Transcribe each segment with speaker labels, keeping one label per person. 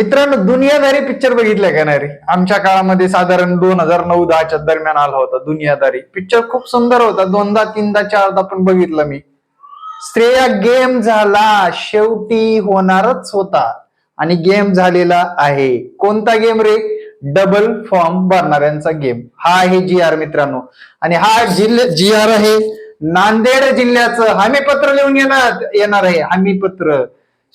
Speaker 1: मित्रांनो दुनियादारी पिक्चर बघितला का नाही रे? आमच्या काळामध्ये साधारण दोन हजार नऊ दहाच्या दरम्यान आला होता दुनियादारी. पिक्चर खूप सुंदर होता. दोनदा तीनदा चारदा पण बघितला मी. श्रेया गेम झाला. शेवटी होणारच होता. आणि गेम झालेला आहे. कोणता गेम रे? डबल फॉर्म भरणाऱ्यांचा गेम. हा आहे जी आर मित्रांनो. आणि हा जिल्हा जी आर आहे. नांदेड जिल्ह्याचं. हमीपत्र लिहून येणार येणार आहे. हमीपत्र.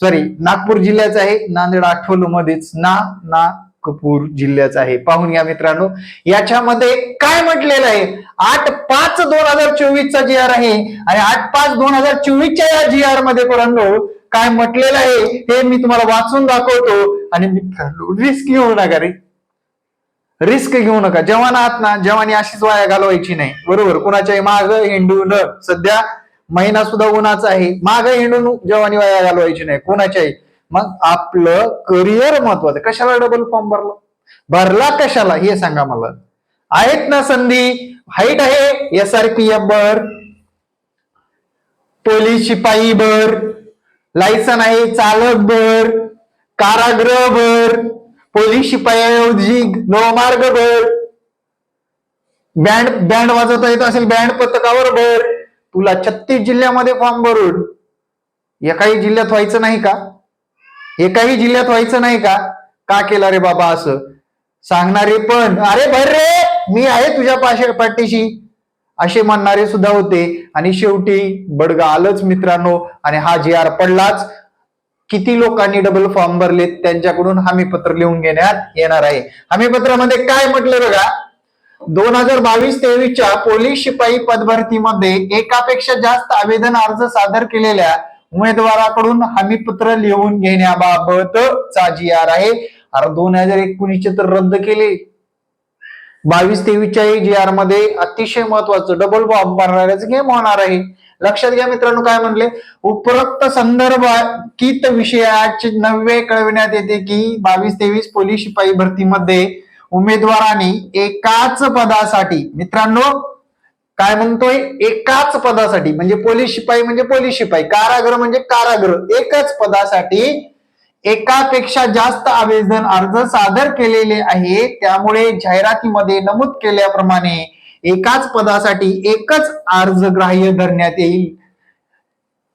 Speaker 1: सॉरी नागपूर जिल्ह्याचं आहे नांदेड आठवलं मध्येच ना नागपूर जिल्ह्याचं आहे. पाहून घ्या मित्रांनो. याच्यामध्ये काय म्हटलेलं आहे? आठ पाच दोन हजार चोवीसचा जी आर आहे आणि आठ पाच दोन हजार चोवीसच्या या जी आरमध्ये पोरांनो काय म्हटलेलं आहे हे मी तुम्हाला वाचून दाखवतो आणि मित्रांनो रिस्क घेऊ नका रे. रिस्क घेऊ नका. जवान आहात ना जवानी अशीच वाया घालवायची नाही. बरोबर? कुणाच्याही माग हिंडू न. सध्या महिना सुद्धा उन्हाचा आहे. माग हिंडून जवानी वाया घालवायची नाही. कोणाच्याही. मग आपलं करिअर महत्वाचं कशाला डबल फॉर्म भरला? भरला कशाला? हे सांगा मला. आहेत ना संधी? हाईट आहे. एस आर पी एफ बर पोलीस शिपाई बर लायसन आहे. चालक बर कारागृह बर पोलीस शिपाई नवमार्ग बर बँड बँड वाजवता येत असेल बँड पथकावर बर तुला छत्तीस जिल्ह्यामध्ये फॉर्म भरून एकाही जिल्ह्यात व्हायचं नाही का? एकाही जिल्ह्यात व्हायचं नाही का? का केला रे बाबा असं? सांगणारे पण अरे भर रे! मी आहे तुझ्या पाशे पाठीशी. असे म्हणणारे सुद्धा होते. आणि शेवटी बडगा आलंच मित्रांनो. आणि हा जी आर पडलाच. किती लोकांनी डबल फॉर्म भरलेत? त्यांच्याकडून हमीपत्र लिहून घेण्यात येणार आहे. हमीपत्रामध्ये काय म्हटलं बघा? दोन हजार बावीस तेवीसच्या पोलीस शिपाई पदभरतीमध्ये एकापेक्षा जास्त आवेदन अर्ज सादर केलेल्या उमेदवाराकडून हमीपत्र लिहून घेण्याबाबतचा जी आर आहे. अरे दोन हजार एकोणीसचे तर रद्द केले. बावीस तेवीसच्या जी आरमध्ये अतिशय महत्वाचं डबल बॉम्ब भरणाऱ्याच गेम होणार आहे. लक्षात घ्या मित्रांनो काय म्हणले? उपरोक्त संदर्भात विषयाचे नव्हे कळविण्यात येते की बावीस तेवीस पोलीस शिपाई भरतीमध्ये उमेदवारांनी एकाच पदासाठी मित्रांनो काय म्हणतोय? एकाच पदासाठी म्हणजे पोलीस शिपाई म्हणजे पोलीस शिपाई कारागृह म्हणजे कारागृह एकच पदासाठी एकापेक्षा जास्त आवेदन अर्ज सादर केलेले आहे त्यामुळे जाहिरातीमध्ये नमूद केल्याप्रमाणे एकाच पदासाठी एकच अर्ज ग्राह्य धरण्यात येईल.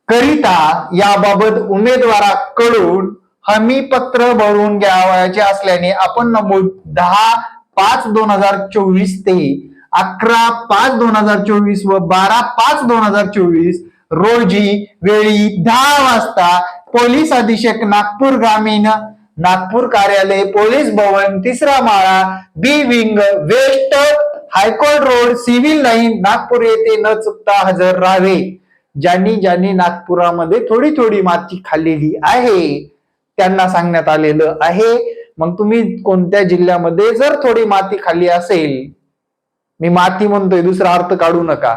Speaker 1: करिता याबाबत उमेदवाराकडून हमी पत्र भरून घ्यावयाचे असल्याने आपण नमूद दहा पाच दोन हजार चोवीस ते अकरा पाच दोन हजार चोवीस व बारा पाच दोन हजार चोवीस रोजी वेळी दहा वाजता पोलीस अधीक्षक नागपूर ग्रामीण नागपूर कार्यालय पोलीस भवन तिसरा माळा B wing west high court road civil line Nagpur येथे न चुकता हजर राहावे. ज्यांनी ज्यांनी नागपुरामध्ये थोडी थोडी माती खाल्लेली आहे त्यांना सांगण्यात आलेलं आहे. मग तुम्ही कोणत्या जिल्ह्यामध्ये जर थोडी माती खाली असेल मी माती म्हणतोय दुसरा अर्थ काढू नका.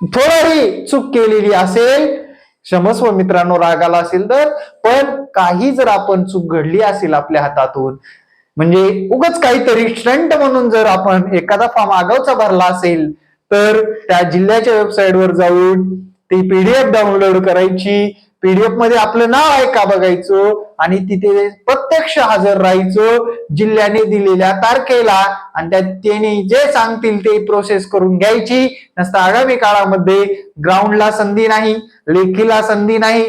Speaker 1: थोडी चूक केलेली असेल क्षमस्व मित्रांनो रागाला असेल तर पण काही जर आपण चूक घडली असेल आपल्या हातातून म्हणजे उगच काहीतरी स्टंट म्हणून जर आपण एखादा फॉर्म आगावचा भरला असेल तर त्या जिल्ह्याच्या वेबसाईटवर जाऊन ती पीडीएफ डाउनलोड करायची पीडीएफमध्ये आपलं नाव आहे का बघायचं? आणि तिथे प्रत्यक्ष हजर राहायचं जिल्ह्याने दिलेल्या तारखेला. आणि त्यात त्यांनी जे सांगतील ते प्रोसेस करून घ्यायची. नसता आगामी काळामध्ये ग्राउंडला संधी नाही लेखीला संधी नाही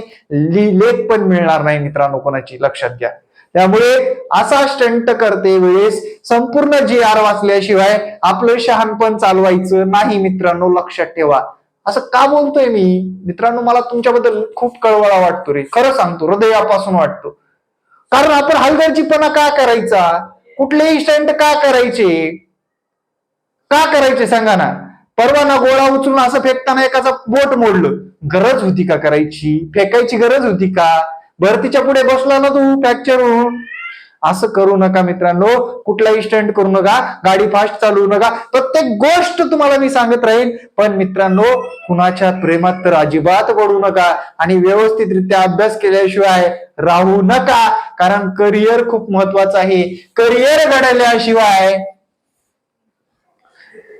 Speaker 1: लेख पण मिळणार नाही मित्रांनो कोणाची लक्षात घ्या. त्यामुळे असा स्टंट करते वेळेस संपूर्ण जी आर वाचल्याशिवाय आपलं शहाणपण चालवायचं नाही मित्रांनो लक्षात ठेवा. असं का बोलतोय मी? मित्रांनो मला तुमच्याबद्दल खूप कळवळा वाटतो रे. खरं सांगतो हृदयापासून वाटतो. कारण आपण हलगर्जीपणा का करायचा? कुठलेही स्टंट का करायचे? का करायचे सांगा ना. परवा ना गोळा उचलून असं फेकताना एकाचा बोट मोडलं. गरज होती का करायची? फेकायची गरज होती का? भरतीच्या पुढे बसला ना तू फ्रॅक्चर होऊन. असं करू नका मित्रांनो. कुठलाही स्टंट करू नका. गाडी फास्ट चालवू नका. प्रत्येक गोष्ट तुम्हाला मी सांगत राहीन. पण मित्रांनो कुणाच्या प्रेमात तर अजिबात पडू नका आणि व्यवस्थितरित्या अभ्यास केल्याशिवाय राहू नका. कारण करिअर खूप महत्वाचं आहे. करिअर घडल्याशिवाय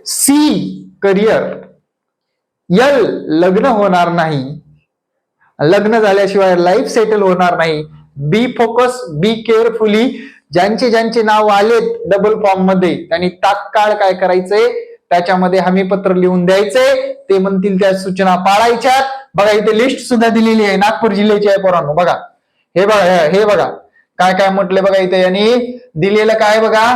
Speaker 1: सी करिअर यल लग्न होणार नाही. लग्न झाल्याशिवाय लाईफ सेटल होणार नाही. बी फोकस बी केअरफुली ज्यांचे ज्यांचे नाव आलेत डबल फॉर्ममध्ये त्यांनी तात्काळ काय करायचंय? त्याच्यामध्ये हमीपत्र लिहून द्यायचंय. ते म्हणतील त्या सूचना पाळायच्या. बघा इथे लिस्ट सुद्धा दिलेली आहे. नागपूर जिल्ह्याची आहे पोरांनो. बघा. हे बघा हे बघा. काय काय म्हटलंय बघा इथे यांनी? दिलेलं काय बघा?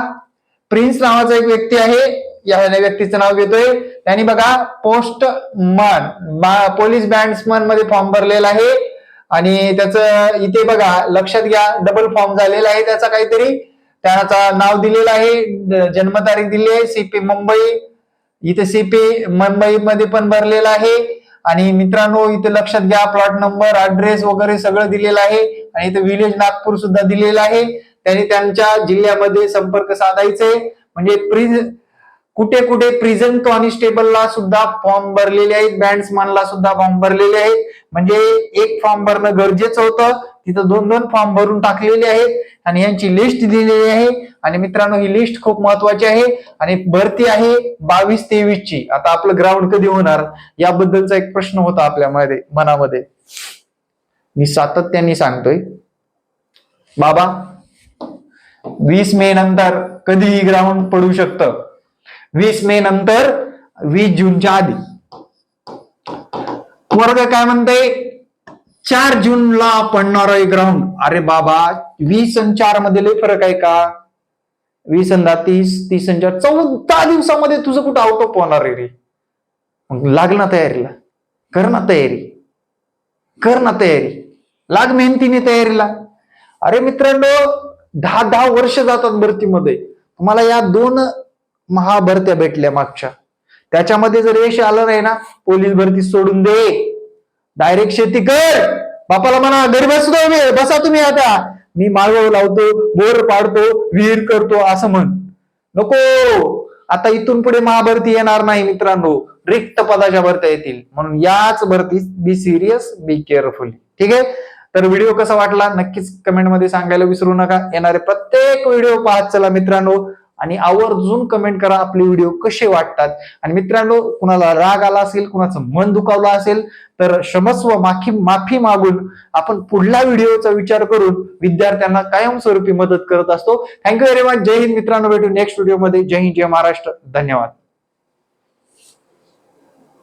Speaker 1: प्रिन्स नावाचा एक व्यक्ती आहे. या व्यक्तीचं नाव घेतोय. त्यांनी बघा पोस्ट मन पोलीस बँड्समनमध्ये फॉर्म भरलेला आहे. आणि त्याचं इथे बघा लक्षात घ्या डबल फॉर्म झालेला आहे त्याचा काहीतरी. त्याचा नाव दिलेलं आहे जन्मतारीख दिली आहे सीपी मुंबई. इथे सीपी मुंबई मध्ये पण भरलेला आहे. आणि मित्रांनो इथे लक्षात घ्या प्लॉट नंबर ऍड्रेस वगैरे सगळं दिलेलं आहे. आणि इथे विलेज नागपूर सुद्धा दिलेलं आहे. त्यांनी त्यांच्या जिल्ह्यामध्ये संपर्क साधायचे. म्हणजे प्रिज कुठे कुठे प्रिझन कॉन्स्टेबलला सुद्धा फॉर्म भरलेले आहेत बँड्समॅनला सुद्धा फॉर्म भरलेले आहेत. म्हणजे एक फॉर्म भरणं गरजेचं होतं. तिथं दोन दोन फॉर्म भरून टाकलेले आहेत आणि यांची लिस्ट दिलेली आहे. आणि मित्रांनो ही लिस्ट खूप महत्वाची आहे आणि भरती आहे बावीस तेवीस ची. आता आपलं ग्राउंड कधी होणार? याबद्दलचा एक प्रश्न होता आपल्या मध्ये मनामध्ये. मी सातत्याने सांगतोय. बाबा वीस मे नंतर कधीही ग्राउंड पडू शकतं. वीस मे नंतर वीस जूनच्या आधी. वर्ग काय म्हणते चार जूनला पडणार आहे ग्राउंड अरे बाबा वीस आणि चारमध्ये लय फरक आहे का? वीस अंदा तीस तीस आणि चार. चौदा दिवसामध्ये तुझं कुठं आउट ऑफ होणार आहे रे? मग लाग ना तयारीला. कर ना तयारी. कर ना तयारी. लाग मेहनतीने तयारीला. अरे मित्रांनो दहा दहा वर्ष जातात भरतीमध्ये. तुम्हाला या दोन महाभरत्या भेटल्या मागच्या. त्याच्यामध्ये जर यश आलं नाही ना पोलीस भरती सोडून दे. डायरेक्ट शेती कर. बापाला म्हणा घरी बसतो मी बसा तुम्ही आता. मी माळव लावतो बोर पाडतो विहीर करतो असं म्हण. नको. आता इथून पुढे महाभरती येणार नाही मित्रांनो. रिक्त पदाच्या भरत्या येतील. म्हणून याच भरतीत बी सिरियस बी केअरफुल ठीक आहे? तर व्हिडिओ कसा वाटला नक्कीच कमेंटमध्ये सांगायला विसरू नका. येणारे प्रत्येक व्हिडिओ पाहत चला मित्रांनो. आणि आवर्जून कमेंट करा आपले व्हिडिओ कसे वाटतात. आणि मित्रांनो कुणाला राग आला असेल कुणाचं मन दुखावलं असेल तर क्षमस्व माफी माफी मागून आपण पुढल्या व्हिडिओचा विचार करून विद्यार्थ्यांना कायमस्वरूपी मदत करत असतो. थँक्यू व्हेरी मच जय हिंद मित्रांनो. भेटू नेक्स्ट व्हिडिओमध्ये जय हिंद जय महाराष्ट्र. धन्यवाद.